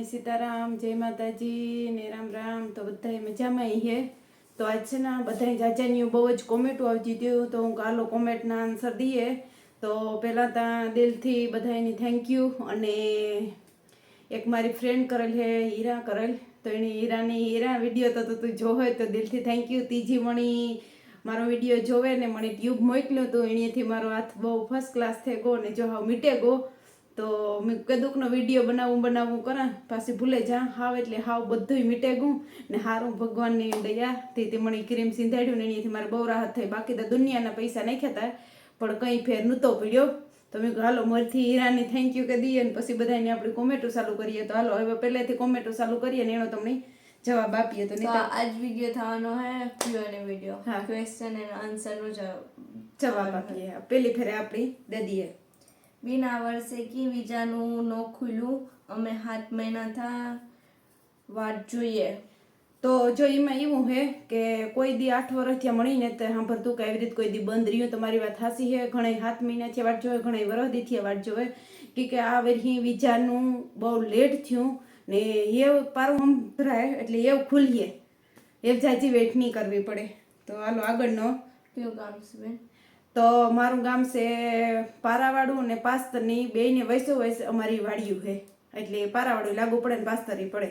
બધાને સીતારામ, જય માતાજી, ને રામ રામ, તો બધાય મજામાં હે. તો આજ છે ને બધાય જાજાની બહુ જ કોમેન્ટો આવતી હતી તો હું કાલો કોમેન્ટના આન્સર દઈએ તો પહેલાં ત્યાં દિલથી બધાની થેન્ક યુ અને એક મારી ફ્રેન્ડ કરેલ છે હીરા કરેલ. તો એની હીરાની હીરા વીડિયો તો તું જોવે, તો દિલથી થેન્ક યુ ત્રીજી મણી મારો વીડિયો જોવે ને મને ટ્યુબ મોકલ્યો તો એણીથી મારો હાથ બહુ ફર્સ્ટ ક્લાસ થઈ ગયો ને જો હાવ મીટે ગયો તો મેં કદુકનો વીડિયો બનાવું બનાવું કરા. પાછી ભૂલે જા. હાવ એટલે હાવ બધુંય મીટે ગું ને હારું ભગવાનની દયાથી તે મને ક્રીમ સિંધાડ્યું ને એનાથી મારે બહુ રાહત થઈ. બાકી તો દુનિયાના પૈસા નાખ્યા હતા પણ કંઈ ફેર નહોતો પડ્યો. તો મેં કહ્યું હાલો મરથી હીરાની થેન્ક યુ કે દઈએ ને પછી બધાને આપણે કોમેન્ટો ચાલુ કરીએ. તો હાલો હવે પહેલેથી કોમેન્ટો ચાલુ કરીએ ને એનો તમને જવાબ આપીએ તો આજ વીડિયો થવાનો હે ક્યુએનએ વીડિયો. હા. ક્વેશ્ચન એન્ડ આન્સર નો જવાબ આપીએ. પેલી ફેરે આપણી દદીએ બિન વર્ષે કી વિજાનું ન ખુલ્યું અમે સાત મહિના થા વાત જોઈએ. તો જો એમાં એવું હે કે કોઈ દી આઠ વર્ષથી મળીને તે સાંભળતું કે આવી રીતે કોઈ દી બંધ રહ્યું, તમારી વાત હાસી હે ઘણા સાત મહિનાથી વાટ જોવે ઘણા વરસદીથી વાટ જોવે, કે કે આ વેરહી વિચારનું બહુ લેટ થયું ને એ પારું સંભળાય, એટલે એવું ખુલીએ. એ જાજી વેટ નહીં કરવી પડે. તો હાલો આગળનો. કયો કામ છે બેન? તો મારું ગામ છે પારાવાડું ને પાસ્તરની બેયને વૈસો વૈસે અમારી વાડિયું છે. એટલે પારાવાડું લાગુ પડે ને પાસ્તરી પડે.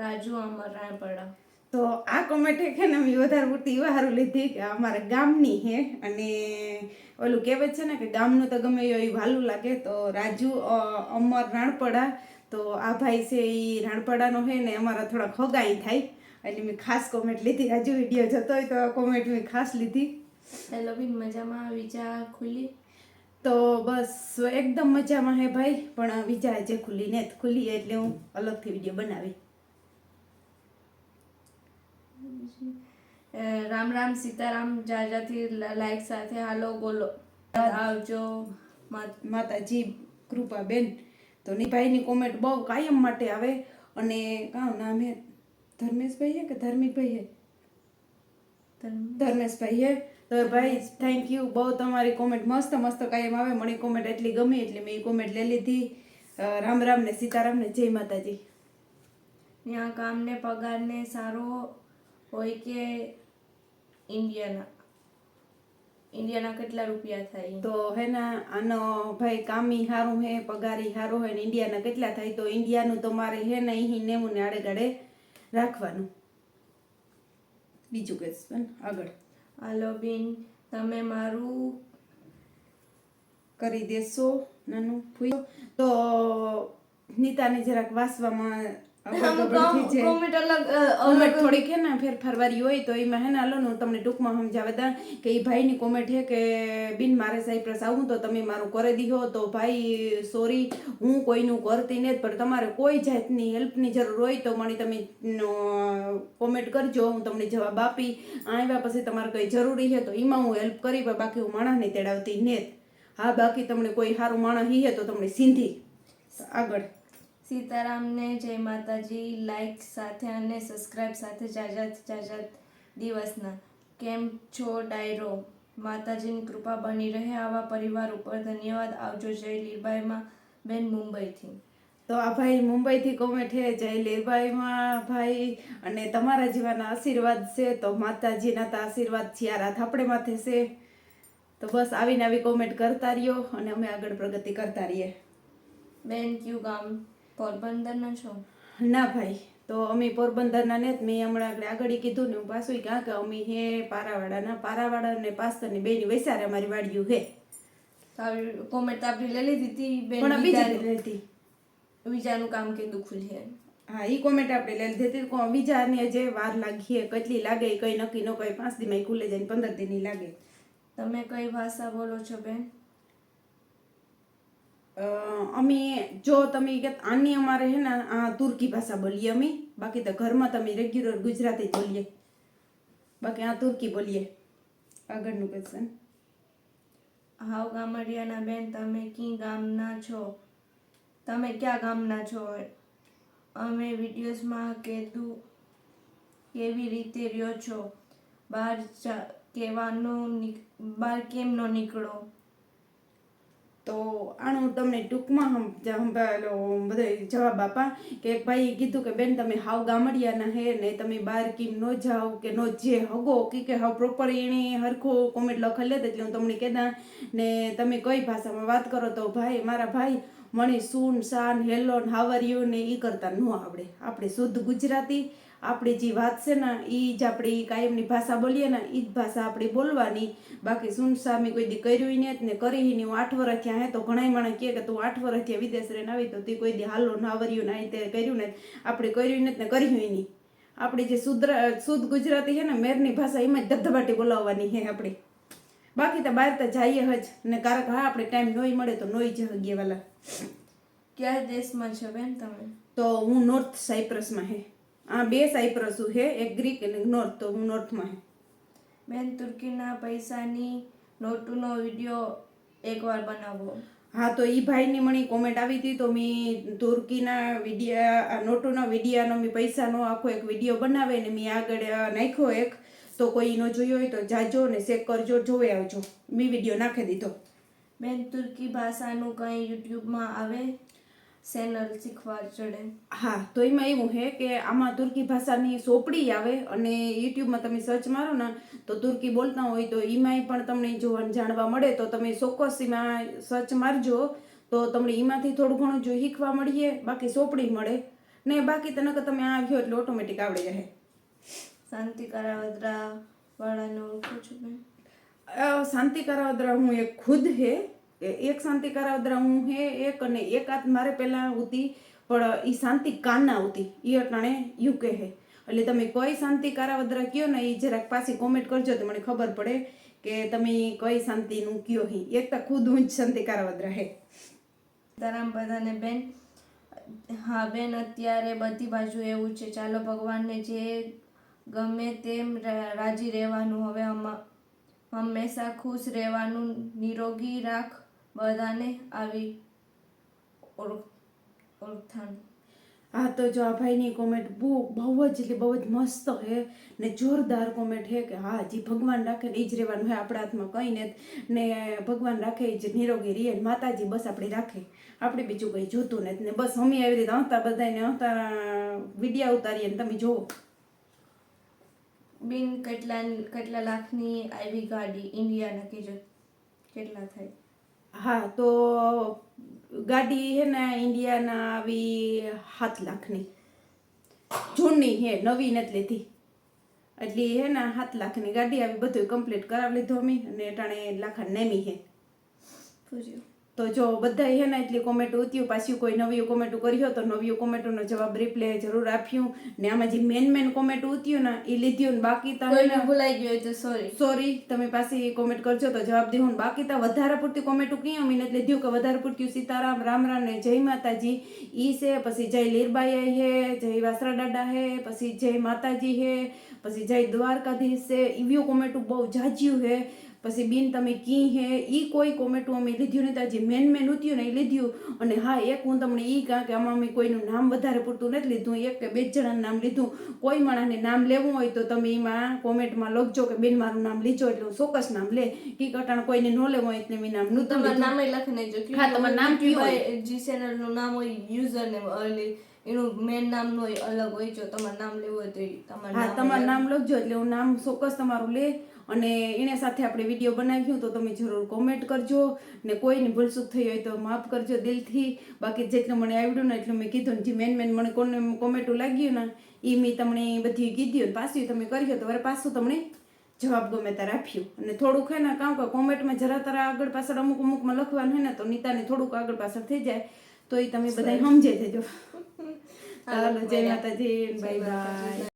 રાજુ અમર રાયપડા. તો આ કોમેન્ટ છે ને મેં વધારે પૂરતી એવા સારું લીધી કે અમારા ગામની હે અને ઓલું કહેવત છે ને કે ગામનું તો ગમે એ વાલું લાગે તો રાજુ અમર રાણપડા તો આ ભાઈ છે એ રાણપડાનો છે ને અમારા થોડા ખોગાઈ થાય. એટલે મેં ખાસ કોમેન્ટ લીધી. રાજુ વીડિયો જતો હોય તો કોમેન્ટ મેં ખાસ લીધી. હેલો બી મજામાં વિજા ખુલ્લી. તો બસ એકદમ મજામાં હે ભાઈ પણ વિજા જે ખુલ્લી ને ખુલ્લી એટલે હું અલગથી વીડિયો બનાવી. રામ રામ સીતારામ જાજાથી લાઈક સાથે હાલો બોલો. આવજો માતાજી કૃપાબેન તો નિભાઈની કોમેન્ટ બહુ કાયમ માટે આવે. અને કાં નામ હે ધર્મેશભાઈ હે કે ધાર્મિકભાઈ હે ધર્મ- ધર્મેશભાઈ હે તો ભાઈ થેન્ક યુ બહુ તમારી કોમેન્ટ મસ્ત મસ્ત કાયમ આવે. મને કોમેન્ટ એટલી ગમી એટલે મેં એ કોમેન્ટ લઈ લીધી. રામ રામ ને સીતારામ ને જય માતાજી. ત્યાં કામને પગારને સારો હોય કે ઇન્ડિયાના? ઇન્ડિયાના કેટલા રૂપિયા થાય તો હે ને આનો ભાઈ કામી સારું હે પગારી સારો હોય ને ઇન્ડિયાના કેટલા થાય તો ઇન્ડિયાનું તો મારે હે ને અહીં નેવું ને આડે ગાડે રાખવાનું. બીજું કહીશ બેન આગળ. હાલો બેન, તમે મારું કરી દેશો, નાનું તો, નીતાને જરાક વાસવામાં થોડીક હે ને હોય તો એમાં હે ને હાલો હું તમને ટૂંકમાં સમજાવે દા કે એ ભાઈની કોમેન્ટ હે કે બિન મારે સાયપ્રસ આવું તો તમે મારું કરી દીધો તો ભાઈ સોરી હું કોઈનું કરતી નથી પણ તમારે કોઈ જાતની હેલ્પની જરૂર હોય તો મને તમે કોમેન્ટ કરજો હું તમને જવાબ આપી આવ્યા પછી તમારે કંઈ જરૂરી છે તો એમાં હું હેલ્પ કરી પણ બાકી હું માણસને તેડાવતી નેત હા બાકી તમને કોઈ સારું માણસ હી હે તો તમને સિંધી. આગળ. સીતારામને જય માતાજી લાઈક સાથે અને સબસ્ક્રાઇબ સાથે જાજાત જાજાત દિવસના. કેમ છો ડાયરો? માતાજીની કૃપા બની રહે આવા પરિવાર ઉપર. ધન્યવાદ. આવજો જય લીરબાઈમાં બેન મુંબઈથી. તો આ ભાઈ મુંબઈથી કોમેન્ટ હે જય લીરભાઈમાં ભાઈ. અને તમારા જેવાના આશીર્વાદ છે. તો માતાજીના તો આશીર્વાદ છે. આ રાત આપણે માથે છે. તો બસ આવીને આવી કોમેન્ટ કરતા રહ્યો અને અમે આગળ પ્રગતિ કરતા રહીએ. બેન ક્યુ ગામ. પોરબંદરના છો? ના ભાઈ તો અમે પોરબંદરના ને જ મેં હમણાં આગળ આગળ કીધું ને હું પાછું ક્યાં કે અમે હે પારાવાડાના પારાવાડા અને પાસ્તરની બેની વૈસારે અમારી વાડિયું હે. કોમેન્ટ આપણી લઈ લીધી હતી બેન પણ બીજી લેતી કામ કીધું છે હા ઈ કોમેન્ટ આપણે લઈ લીધી હતી કો- બીજાને જે વાર લાગી હે કેટલી લાગે કઈ નક્કી ન કઈ પાંચ દીમાં ખુલે જાય પંદર દિન લાગે. તમે કઈ ભાષા બોલો છો બેન? અમે જો તમે કે આની અમારે હે ને આ તુર્કી ભાષા બોલીએ અમે. બાકી તો ઘરમાં તમે રેગ્યુલર ગુજરાતી બોલીએ. બાકી આ તુર્કી બોલીએ. આગળનું ક્વેશ્ચન હાવ ગામડિયાના બેન, તમે કી ગામના છો? તમે ક્યાં ગામના છો? અમે વિડીયોઝમાં કીધું કેવી રીતે રહ્યો છો? બહાર કહેવાનો બહાર કેમ ન નીકળો? તો આનું તમને ટૂંકમાં પેલો બધો જવાબ આપા કે એક ભાઈએ કીધું કે, બેન, તમે હાવ ગામડિયાના હે, ને તમે બહાર કેમ ન જાઓ કે નો જે હગો, કે હાવ પ્રોપર એણે હરખો કોમેન્ટ લખેલ લેત, એટલે હું તમને કહેતા ને તમે કઈ ભાષામાં વાત કરો તો ભાઈ, મારા ભાઈ મને સૂન શાન હેલો ને હાવર યુ ને એ કરતા ન આવડે. આપણે શુદ્ધ ગુજરાતી આપણી જે વાત છે ને એ જ આપણે કાયમની ભાષા બોલીએ ને એ જ ભાષા આપણી બોલવાની. બાકી સુનસામી કોઈ દી કર્યું ને ને કરી ને હું આઠ વર્ષ થયા હે તો ઘણા માણસ કહે કે તું આઠ વર્ષ ત્યાં વિદેશ રહીને આવી તો તે કોઈ દી હાલો ના આવર્યું ના તે કર્યું ને આપણે કર્યું ને ને કર્યું નહીં આપણી જે શુદ્ર શુદ્ધ ગુજરાતી છે ને મેરની ભાષા એમાં જ ધબધબાટી બોલાવવાની છે આપણે. બાકી તો બહાર તો જઈએ જ ને કારક હા આપણે ટાઈમ નોઈ મળે તો નોઈ જ હગીએ વાલા. કયા દેશમાં છો બેન તમે? તો હું નોર્થ સાયપ્રસમાં હે. આ બે સાયપ્રસું હે એક ગ્રીક અને નોર્થ. તો હું નોર્થમાં બેન તુર્કીના પૈસાની નોટુનો વીડિયો એકવાર બનાવો. હા તો એ ભાઈની મને કોમેન્ટ આવી હતી તો મેં તુર્કીના વિડીયા નોટોના વિડીયાનો મેં પૈસાનો આખો એક વીડિયો બનાવે ને મેં આગળ નાખ્યો એક. તો કોઈ નો જોયો હોય તો જાજો ને ચેક કરજો જોવે આવજો. મેં વીડિયો નાખી દીધો. બેન તુર્કી ભાષાનું કંઈ યુટ્યુબમાં આવે? ચેનલ શીખવા ચડે. હા તો એમાં એવું છે કે આમાં તુર્કી ભાષાની સોપડી આવે અને યુટ્યુબમાં તમે સર્ચ મારો ને તો તુર્કી બોલતા હોય તો એમાંય પણ તમને જો જાણવા મળે. તો તમે ચોક્કસ એમાં સર્ચ મારજો તો તમને એમાંથી થોડું ઘણું જો શીખવા મળીએ બાકી સોપડી મળે. ને બાકી તને કે તમે આ આવ્યો એટલે ઓટોમેટિક આવડી જાય. શાંતિ કરાવદ્રા વાળાને ઓળખું છું શાંતિ કરાવદ્રા હું એક ખુદ હે એક શાંતિ કરાવદ્રા હું હે, એક અને એક આત મારે પહેલાં હતી પણ એ શાંતિ કાના હતી એ અટાણે યુકે હે. એટલે તમે કોઈ શાંતિ કરાવદ્રા કયો ને એ જરાક પાછી કોમેન્ટ કરજો, તો મને ખબર પડે કે તમે કઈ શાંતિનું કયો હી. એક તો ખુદ હું જ શાંતિ કરાવદ્રા હે. સીતારામ બધાને બેન, હા બેન, અત્યારે બધી બાજુ એવું છે, ચાલો ભગવાનને જે ગમે તેમ રાજી રહેવાનું. હવે હમ- હંમેશા ખુશ રહેવાનું, નિરોગી રાખ. બધાને આવી ઓળખ ઓળખાણ હા તો જો આ ભાઈની કોમેન્ટ બહુ બહુ જ એટલે બહુ જ મસ્ત હે ને જોરદાર કોમેન્ટ હે કે હા જે ભગવાન રાખે ને એ જ રહેવાનું હે આપણા હાથમાં કંઈ ને ને ભગવાન રાખે એ જ નિરોગી રહીએ ને માતાજી બસ આપણે રાખે. આપણે બીજું કંઈ જોતું નથી ને બસ અમે આવી રીતે આવતા બધાને આવતા વિડીયા ઉતારીએ ને તમે જુઓ. બિન કેટલા કેટલા લાખની આવી ગાડી ઇન્ડિયાના કીજો કેટલા થાય? હા, તો ગાડી હે ને ઇન્ડિયાના આવી સાત લાખની. જૂની હે નવી નથી લીધી એટલે હે ને સાત લાખની ગાડી આવી બધું કમ્પ્લીટ કરાવી લીધું અમે અને ટાણે લાખા નેમી હે. પૂછ્યું તો જો બધા એને એટલી કોમેન્ટો ઉત્યું પાછું કોઈ નવી કોમેન્ટો કર્યો તો નવી કોમેન્ટોનો જવાબ રિપ્લે જરૂર આપ્યું. ને આમાં જે મેન મેન કોમેન્ટ ઉત્યું ને એ લીધ્યું ને બાકી તમે ભૂલાઈ ગયો તો સોરી સોરી તમે પાછી કોમેન્ટ કરજો તો જવાબ દેવું ને બાકી તો વધારે પૂરતી કોમેન્ટ કઈ અમીને? એટલે કે વધારે પૂરતી સીતારામ રામ રામ ને જય માતાજી. ઈ છે પછી જય લીરબાઈ હે જય વાસરા દાદા હે પછી જય માતાજી હે પછી જય દ્વારકાધીશ છે એવી કોમેન્ટ બહુ જાજ્યું હે. પછી બિન તમે કી હે? ઈ કોઈ કોમેન્ટું અમે લીધ્યું નહીં જે મેન મેન ઉત્યું ને એ લીધ્યું અને હા એક હું તમને ઈ કહા કે આમાં અમે કોઈનું નામ વધારે પૂરતું નથી લીધું. એક કે બે જણાનું નામ લીધું. કોઈ માણસને નામ લેવું હોય તો તમે એમાં કોમેન્ટમાં લખજો કે બેન મારું નામ લીજો એટલે હું ચોક્કસ નામ લે. કી કટાણ કોઈને ન લેવું હોય એટલે મેં નામનું તમારું નામ લખી નહીં જો હા, તમારું નામ કયું હોય? જી ચેનલનું નામ હોય યુઝર ને એનું મેન નામ નો અલગ હોય જો તમારું નામ લેવું હોય તો તમારું હા તમારું નામ લખજો એટલે હું નામ ચોક્કસ તમારું લે. અને એને સાથે આપણે વીડિયો બનાવ્યું તો તમે જરૂર કોમેન્ટ કરજો. ને કોઈને ભૂલચૂક થઈ હોય તો માફ કરજો દિલથી. બાકી જેટલું મને આવડ્યું ને એટલું મેં કીધું ને જે મેન મેન મને કોને કોમેન્ટો લાગ્યું ને એ મેં તમને બધી કીધું પાછું તમે કર્યો તો હવે પાછું તમને જવાબ ગમે ત્યારે આપ્યું. અને થોડુંક હે ને કામ કે કોમેન્ટમાં જરા તરા આગળ પાછળ અમુક અમુકમાં લખવાનું હોય ને તો નીતાને થોડુંક આગળ પાછળ થઈ જાય. તો એ તમે બધા સમજે જજો. ચાલો જય માતાજી બાય બાય